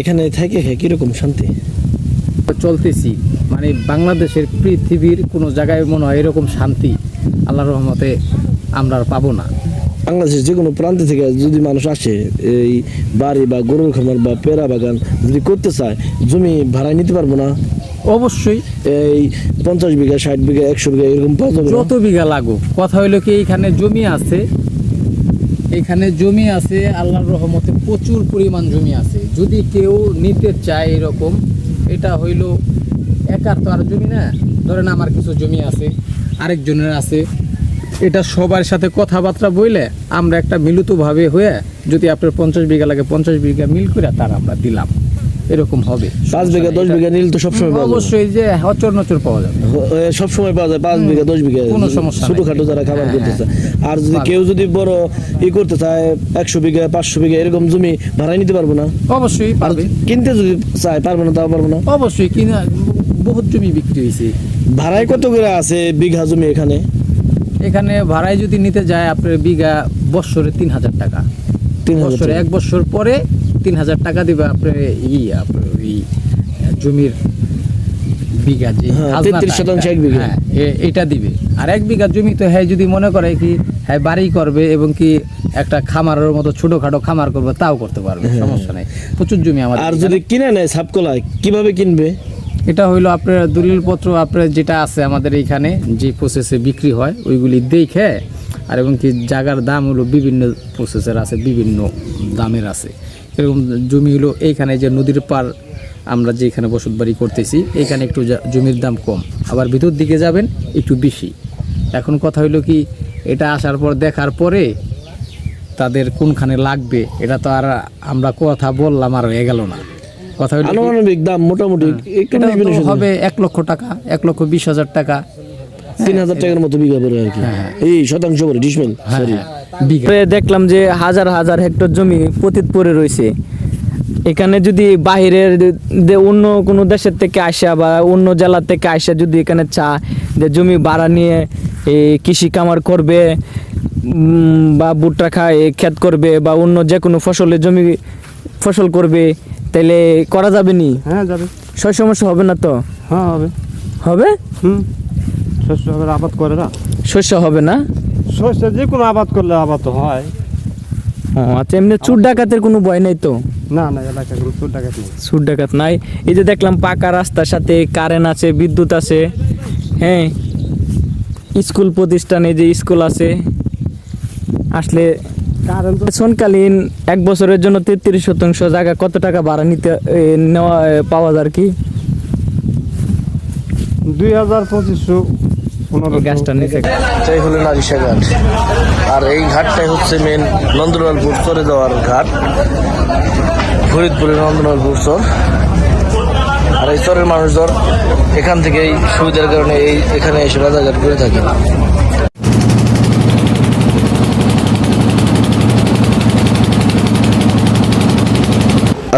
এখানে থেকে কীরকম শান্তি? চলতেছি। মানে বাংলাদেশের পৃথিবীর কোনো জায়গায় মনে হয় এরকম শান্তি আল্লাহর রহমতে আমরা আর পাবো না। বাংলাদেশের যে কোনো প্রান্ত থেকে যদি মানুষ আসে এই বাড়ি বা গরুর খামার বা পেয়ারা বাগান যদি করতে চায় জমি ভাড়ায় নিতে পারব না? অবশ্যই। এই পঞ্চাশ বিঘা ষাট বিঘা একশো বিঘা এরকম যত বিঘা লাগুক। কথা হইল কি এইখানে জমি আছে। এখানে জমি আছে আল্লাহর রহমতে প্রচুর পরিমাণ জমি আছে। যদি কেউ নিতে চায় এরকম, এটা হইল একার তো আর জমি না। ধরেন আমার কিছু জমি আছে, আরেকজনের আছে, এটা সবার সাথে কথাবার্তা বইলে আমরা একটা মিলিতভাবে হয়ে যদি আপনার পঞ্চাশ বিঘা লাগে পঞ্চাশ বিঘা মিল করে তার আমরা দিলাম। এরকম হবে। পাঁচ বিঘা দশ বিঘা নীল তো সবসময় অবশ্যই যে হচর নচর পাওয়া যাবে। সবসময় পাওয়া যায় পাঁচ বিঘা দশ বিঘা কোনো সমস্যা। ছোটখাটো যারা খাবার হ্যাঁ, করতে চায় আর যদি কেউ যদি বড় ই করতে চায় একশো বিঘা পাঁচশো বিঘা এরকম জমি ভাড়ায় নিতে পারব না? অবশ্যই পারবে। কিনতে যদি চায় পারব না তাও পারব না? অবশ্যই কিনা বহুত জমি বিক্রি হয়েছে। ভাড়ায় কত করে আছে বিঘা জমি এখানে? এখানে ভাড়ায় যদি নিতে যায় আপনার বিঘা বৎসরে তিন হাজার টাকা। তিন টাকা। এক বছর পরে তিন হাজার টাকা দিবে আপনার ই আপনার ওই জমির বিঘা যে হ্যাঁ, 33 শতাংশ এক বিঘা। হ্যাঁ এটা দিবে আর এক বিঘা জমি তো হ্যাঁ যদি মনে করে কি হ্যাঁ বাড়ি করবে এবং কি একটা খামারের মতো ছোটখাটো খামার করবে তাও করতে পারবে সমস্যা নেই প্রচুর জমি আমাদের হ্যাঁ। আর। যদি কিনে নেয় সাপকলায় কীভাবে কিনবে এটা হইল আপনার দলিলপত্র আপনার যেটা আছে আমাদের এইখানে যে প্রসেসে বিক্রি হয় ওইগুলি দেখে আর এবং কি জায়গার দাম হলো বিভিন্ন প্রসেসের আছে বিভিন্ন দামের আছে এরকম জমি হলো এইখানে যে নদীর পার আমরা যেখানে বসত বাড়ি করতেছি এখানে একটু জমির দাম কম। আবার ভিতর দিকে যাবেন একটু বেশি। এখন কথা হইল কি এটা আসার পর দেখার পরে তাদের কোনখানে লাগবে এটা তো আর আমরা কথা বললাম আর হয়ে গেল না। কথা আনুমানিক দাম মোটামুটি শুধু। হবে এক লক্ষ টাকা এক লক্ষ বিশ হাজার টাকা। তিন হাজার টাকার মতো বিঘা পড়ে আর কি। এই শতাংশ করে ডিসমেল হ্যাঁ সরি হ্যাঁ, দেখলাম যে হাজার হাজার হেক্টর জমি পতিত পড়ে রয়েছে। এখানে যদি বাহিরের অন্য কোনো দেশের থেকে আসা বা অন্য জেলা থেকে আসা যদি এখানে চা যে জমি ভাড়া নিয়ে এই কৃষি কামার করবে বা ভুট্টা খায় ক্ষেত করবে বা অন্য যে কোনো ফসলের জমি ফসল করবে তাহলে করা যাবে নি? হ্যাঁ যাবে। সব সমস্যা হবে না তো? হ্যাঁ হবে। হবে? হুম। শস্য হবে আবাদ করে না। শস্য হবে না? শস্য যে কোনো আবাদ করলে আবাদ হয়। ও আচ্ছা এমনি চুর ডাকাতের কোনো ভয় নেই তো? না না এলাকা কোনো চোর ডাকাত নেই। সুর ডাকাত নাই। এই যে দেখলাম পাকা রাস্তার সাথে কারেন্ট আছে বিদ্যুৎ আছে হ্যাঁ? স্কুল প্রতিষ্ঠানে যে স্কুল আছে আসলে কারেন্ট তো এক বছরের জন্য তেত্রিশ শতাংশ জায়গা কত টাকা ভাড়া নিতে নেওয়া পাওয়া যায় আর কি? দুই হাজার পঁচিশশো নিচে এটাই হলো নারিশা ঘাট। আর এই ঘাটটাই হচ্ছে মেন নন্দলালপুর চরে যাওয়ার ঘাট। ফরিদপুরের নন্দলালপুর চর। আর এই চরের মানুষজন এখান থেকেই সুবিধার কারণে এই এখানে এসে রাজাঘাট করে থাকে।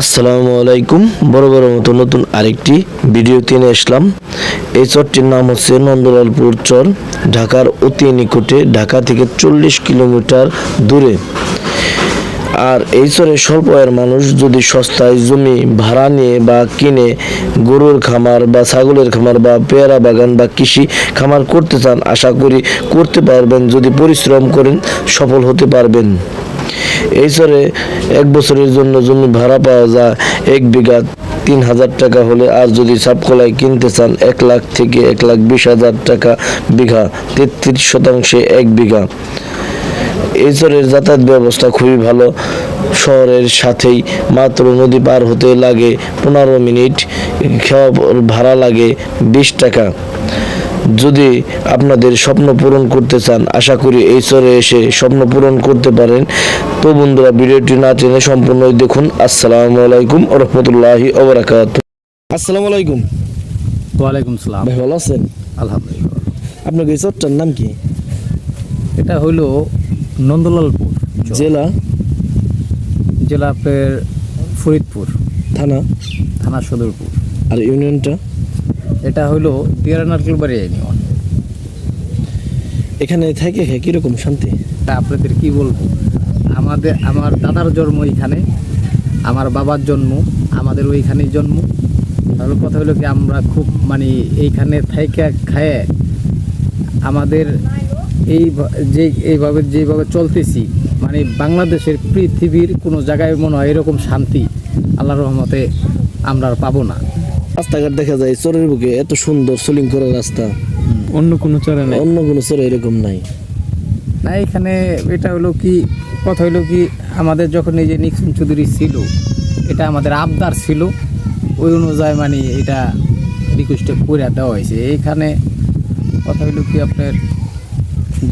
আসসালামু আলাইকুম। বড় বড় মতো নতুন আরেকটি ভিডিও নিয়ে আসলাম। এই চরটির নাম হচ্ছে নন্দলালপুর চর, ঢাকার অতি নিকটে, ঢাকা থেকে চল্লিশ কিলোমিটার দূরে। আর এই চরে স্বল্প আয়ের মানুষ যদি সস্তায় জমি ভাড়া নিয়ে বা কিনে গরুর খামার বা ছাগলের খামার বা পেয়ারা বাগান বা কৃষি খামার করতে চান, আশা করি করতে পারবেন, যদি পরিশ্রম করেন সফল হতে পারবেন। এই চরে এক বছরের জন্য জমি ভাড়া পাওয়া যায় এক বিঘা তিন হাজার টাকা হলে আর যদি সাপকলায় কিনতে চান এক লাখ থেকে এক লাখ বিশ হাজার টাকা বিঘা, তেত্রিশ শতাংশে এক বিঘা। এই চরের যাতায়াত ব্যবস্থা খুবই ভালো। শহরের সাথেই মাত্র নদী পার হতে লাগে পনেরো মিনিট। খাওয়া ভাড়া লাগে বিশ টাকা। যদি আপনাদের স্বপ্ন পূরণ করতে চান আশা করি এই চরে এসে স্বপ্ন পূরণ করতে পারেন। তো বন্ধুরা ভিডিওটি না টেনে সম্পূর্ণ দেখুন। আসসালামু আলাইকুম রহমতুল্লাহি ওবরাকাত আসসালামু আলাইকুম। ওয়ালাইকুম সালাম। ভাই ভালো আছেন? আলহামদুলিল্লাহ। আপনার এই চরটার নাম কি? এটা হইল নন্দলালপুর জেলা? জেলা আপনার ফরিদপুর। থানা? থানা সদরপুর। আর ইউনিয়নটা? এটা হইল দিয়ারা নারকেল বাড়ি ইউনিয়ন এখানে থেকে কীরকম শান্তি? তা আপনাদের কি বলব? আমাদের আমার দাদার জন্ম এখানে আমার বাবার জন্ম আমাদের ওইখানেই জন্ম। তাহলে কথা হলো কি আমরা খুব মানে এইখানে থাইকা খায় আমাদের এই যে এইভাবে যেভাবে চলতেছি মানে বাংলাদেশের পৃথিবীর কোনো জায়গায় মনে হয় এরকম শান্তি আল্লাহর রহমতে আমরা আর পাবো না। রাস্তাঘাট দেখা যায় চরের বুকে এত সুন্দর সোলিং করা রাস্তা। অন্য কোনো চরে নাই? অন্য কোনো চরে এরকম নাই। না এখানে এটা হলো কি কথা হলো কি আমাদের যখন এই যে নিক্সন চৌধুরী ছিল এটা আমাদের আবদার ছিল ওই অনুযায়ী মানে এটা রিকোয়েস্টে করে দেওয়া হয়েছে। এইখানে কথা হলো কি আপনার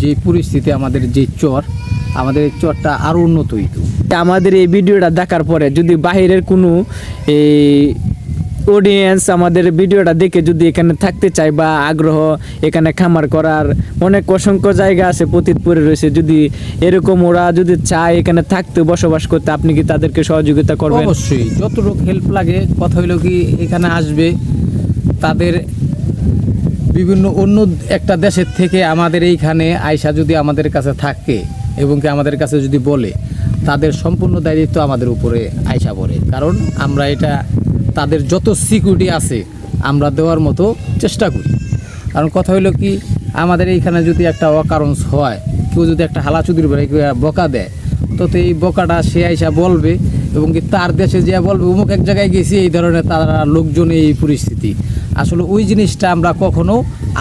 যে পরিস্থিতি আমাদের যে চর আমাদের এই চরটা আরও উন্নত হইতো। আমাদের এই ভিডিওটা দেখার পরে যদি বাহিরের কোনো এই অডিয়েন্স আমাদের ভিডিওটা দেখে যদি এখানে থাকতে চায় বা আগ্রহ এখানে খামার করার অনেক অসংখ্য জায়গা আছে পতিতপুরে রয়েছে, যদি এরকম ওরা যদি চায় এখানে থাকতে, বসবাস করতে, আপনি কি তাদেরকে সহযোগিতা করবেন? অবশ্যই, যতটুকু হেল্প লাগে, কথা হইল কি এখানে আসবে, তাদের বিভিন্ন অন্য একটা দেশের থেকে আমাদের এইখানে আয়সা যদি আমাদের কাছে থাকে এবং কি আমাদের কাছে যদি বলে, তাদের সম্পূর্ণ দায়িত্ব আমাদের উপরে আয়সা পড়ে, কারণ আমরা এটা তাদের যত সিকিউরিটি আছে, আমরা দেওয়ার মতো চেষ্টা করি। কারণ কথা হইল কি, আমাদের এইখানে যদি একটা অকারণ হয়, কেউ যদি একটা হালাচুদির বেড়ে কেউ বকা দেয়, তো এই বকাটা সে আইসা বলবে এবং কি তার দেশে যে বলবে অমুক এক জায়গায় গেছি, এই ধরনের তারা লোকজন এই পরিস্থিতি। আসলে ওই জিনিসটা আমরা কখনো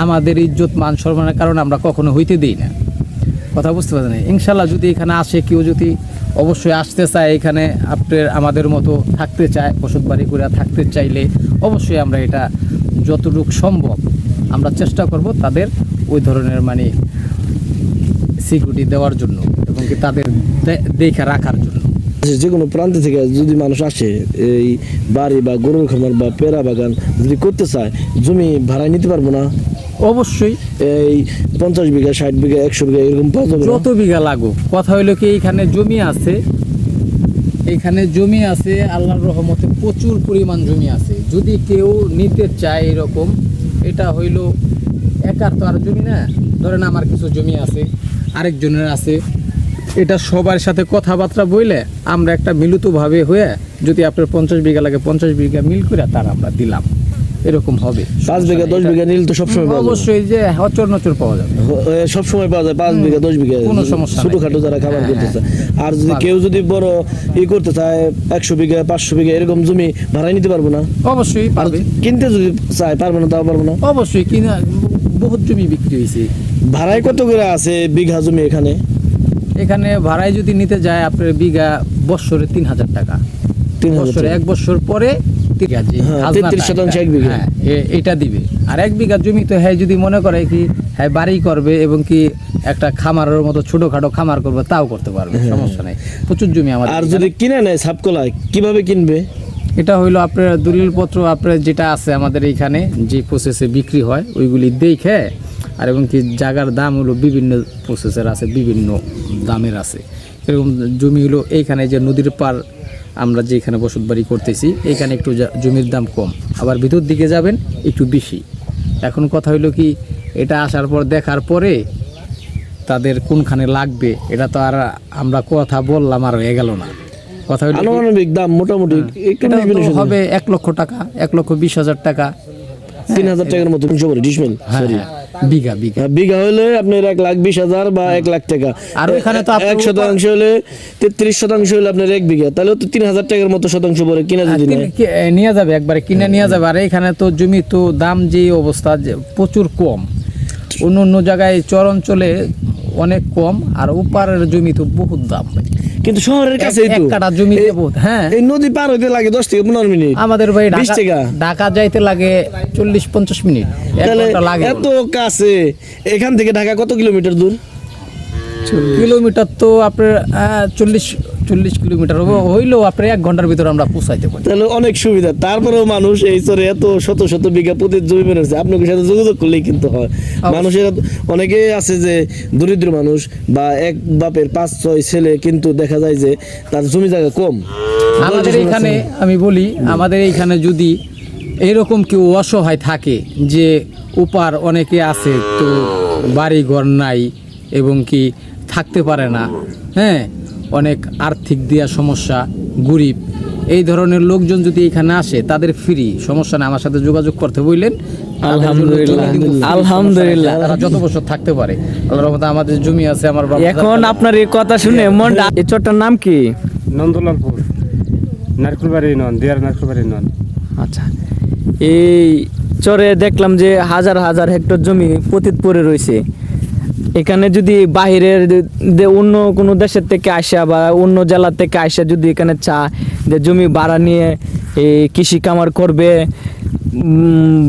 আমাদের ইজ্জত, মান সম্মানের কারণে আমরা কখনো হইতে দিই না। কথা বুঝতে পারছেন? ইনশাল্লাহ যদি এখানে আসে, কেউ যদি অবশ্যই আসতে চায় এখানে, আপনার আমাদের মতো থাকতে চায় ওষুধ বাড়ি করে থাকতে চাইলে অবশ্যই আমরা এটা যতটুকু সম্ভব আমরা চেষ্টা করব তাদের ওই ধরনের মানে সিকিউরিটি দেওয়ার জন্য এবং কি তাদের দেখে রাখার জন্য। যে কোনো প্রান্ত থেকে যদি মানুষ আসে, এই বাড়ি বা গরুর খামার বা পেয়ারা বাগান যদি করতে চায়, জমি ভাড়ায় নিতে পারব না? অবশ্যই। এই পঞ্চাশ বিঘা ষাট বিঘা একশো বিঘা এরকম যত বিঘা লাগুক। কথা হইল কি এইখানে জমি আছে। এখানে জমি আছে আল্লাহর রহমতে প্রচুর পরিমাণ জমি আছে। যদি কেউ নিতে চায় এরকম এটা হইল একার তো আর জমি না। ধরেন আমার কিছু জমি আছে আরেকজনের আছে। এটা সবার সাথে কথাবার্তা বইলে আমরা একটা মিলিতভাবে হয়ে যদি আপনার পঞ্চাশ বিঘা লাগে পঞ্চাশ বিঘা মিল করে তার আমরা দিলাম। এরকম হবে। পাঁচ বিঘা দশ বিঘা নিল তো সবসময় অবশ্যই যে হচর নচর পাওয়া যাবে। সবসময় পাওয়া যায় পাঁচ বিঘা দশ বিঘা। কোনো সমস্যা। ছোটখাটো যারা খাবার করতে চায় আর যদি কেউ যদি বড় ই করতে চায় একশো বিঘা পাঁচশো বিঘা এরকম জমি ভাড়ায় নিতে পারব না? অবশ্যই পারবে। কিনতে যদি চায় পারব না তাও পারব না? অবশ্যই কিনা বহুত জমি বিক্রি হয়েছে। ভাড়ায় কত করে আছে বিঘা জমি এখানে? এখানে ভাড়ায় যদি নিতে যায় আপনার বিঘা বৎসরে তিন হাজার টাকা। তিন বৎসরে এক বছর পরে হ্যাঁ, খাজনাটা 33 শতাংশ এটা- এক বিঘা। হ্যাঁ, এটা দিবে। আর এক বিঘা জমি তো হ্যাঁ যদি মনে করে কি হ্যাঁ বাড়ি করবে এবং কি একটা খামারের মতো ছোটখাটো খামার করবে তাও করতে পারবে সমস্যা নেই। প্রচুর জমি আমাদের হ্যাঁ। আর যদি কিনে নেয় সাপকলায় কীভাবে কিনবে? এটা হইল আপনার দলিলপত্র আপনার যেটা আছে আমাদের এইখানে যে প্রসেসে বিক্রি হয় ওইগুলি দেখে আর এবং কি জায়গার দাম হলো বিভিন্ন প্রসেসের আছে বিভিন্ন দামের আছে। এরকম জমি হলো এইখানে যে নদীর পার আমরা যেখানে বসত বাড়ি করতেছি এখানে একটু জমির দাম কম আবার ভিতর দিকে যাবেন একটু বেশি। এখন কথা হইল কি এটা আসার পর দেখার পরে তাদের কোনখানে লাগবে এটা তো আর আমরা কথা বললাম আর হয়ে গেল না। কথা হইল আনুমানিক দাম মোটামুটি তো হবে। এক লক্ষ টাকা এক লক্ষ বিশ হাজার টাকা। তিন হাজার টাকার মতো ডিসমেল হ্যাঁ সরি হ্যাঁ, বিঘা বিঘা। বিঘা হলে আপনার এক লাখ বিশ হাজার বা এক লাখ টাকা। আর ওইখানে তো এক শতাংশ হলে তেত্রিশ শতাংশ হলে আপনার এক বিঘা। তাহলে তো তিন হাজার টাকার মতো শতাংশ পরে কিনা যদি নেয়। যাবে একবারে কিনে নিয়ে যাবে। আর এখানে তো জমি তো দাম যে অবস্থা যে প্রচুর কম। অন্য অন্য জায়গায় চর অঞ্চলে অনেক কম আর ওপারের জমি তো বহুত দাম। কিন্তু শহরের কাছেই এক তো জমিতে এই- বহুত, হ্যাঁ। এই নদী পার হইতে লাগে দশ থেকে পনেরো মিনিট। আমাদের ভাই টাকা। ঢাকা যাইতে লাগে চল্লিশ পঞ্চাশ মিনিট। তাহলে এত কাছে। এখান থেকে ঢাকা কত কিলোমিটার দূর? কিলোমিটার তো আপনার চল্লিশ চল্লিশ কিলোমিটার হবে- হইলেও আপনার এক ঘণ্টার ভিতরে আমরা পৌঁছাইতে পারি। তাহলে অনেক সুবিধা। তারপরেও মানুষ এই চরে এত শত শত বিঘা প্রতি জমি বেরোচ্ছে আপনার সাথে যোগাযোগ করলেই কিন্তু হয়। মানুষের অনেকে আছে যে দরিদ্র মানুষ বা এক বাপের পাঁচ ছয় ছেলে কিন্তু দেখা যায় যে তার জমি জায়গা কম। আমাদের জন আমি বলি আমাদের এইখানে যদি এরকম কেউ অসহায় থাকে যে উপার অনেকে আছে তো বাড়ি ঘর নাই এবং কি থাকতে পারে না হ্যাঁ? অনেক আর্থিক দেওয়া সমস্যা গরিব। এই ধরনের লোকজন যদি এখানে আসে তাদের ফ্রি সমস্যা নেই আমার সাথে যোগাযোগ করতে বললেন আলহামদুলিল্লাহ, আলহামদুলিল্লাহ। তারা যত বছর থাকতে পারে আল্লাহর রহমতে আমাদের জমি আছে আমার এখন আপনার এই কথা শুনে মনটা এই চরটার নাম কি? নন্দলালপুর। নারকেলবাড়ি নন দিয়ার নারকেলবাড়ি নন আচ্ছা। এই চরে দেখলাম যে হাজার হাজার হেক্টর জমি পতিত পড়ে রয়েছে। এখানে যদি বাহিরের অন্য কোনো দেশের থেকে আসা বা অন্য জেলা থেকে আসা যদি এখানে চা যে জমি ভাড়া নিয়ে এই কৃষি কামার করবে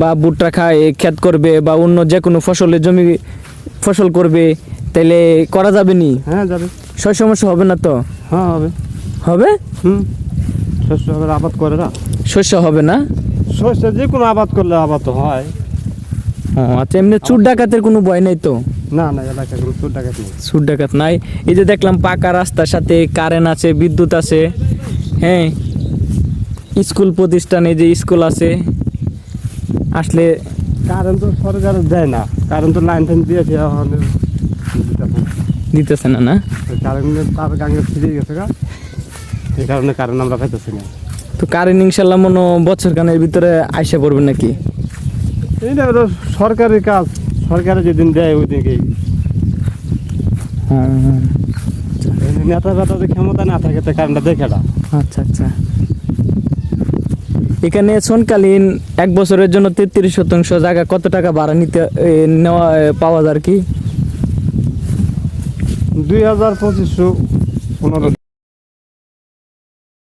বা ভুট্টা খায় ক্ষেত করবে বা অন্য যে কোনো ফসলের জমি ফসল করবে তাহলে করা যাবে নি? হ্যাঁ যাবে। সব সমস্যা হবে না তো? হ্যাঁ হবে। হবে? হুম। শস্য হবে আবাদ করে না? শস্য হবে না? শস্য যে কোনো আবাদ করলে আবাদ হয়। ও আচ্ছা এমনি চুর ডাকাতের কোনো ভয় নেই তো? না না এলাকা কোনো চোর ডাকাত নেই। চুর ডাকাত নাই। এই যে দেখলাম পাকা রাস্তার সাথে কারেন্ট আছে বিদ্যুৎ আছে হ্যাঁ? স্কুল প্রতিষ্ঠানে যে স্কুল আছে আসলে কারেন্ট তো সরকার দেয় না। কারেন্ট তো লাইন টাইন দিয়েছে দিতেছে না না? কারেন্ট তার গাঙ্গে ফিরে গেছে গা। এই কারণে কারেন্ট আমরা পাইতেছি না। তো কারেন্ট ইনশাল্লাহ মনে বছর খানের ভিতরে আইসা পড়বে নাকি? এইটা হলো সরকারি কাজ। সরকারে যেদিন দেয় ওই দিনকেই হ্যাঁ। নেতা বেতাদের ক্ষমতা না থাকে তো কারেন্টটা দেখে না আচ্ছা আচ্ছা। এখানে সনকালীন এক বছরের জন্য তেত্রিশ শতাংশ জায়গা কত টাকা ভাড়া নিতে নেওয়া পাওয়া যায় আর কি? দুই হাজার পঁচিশশো পনেরো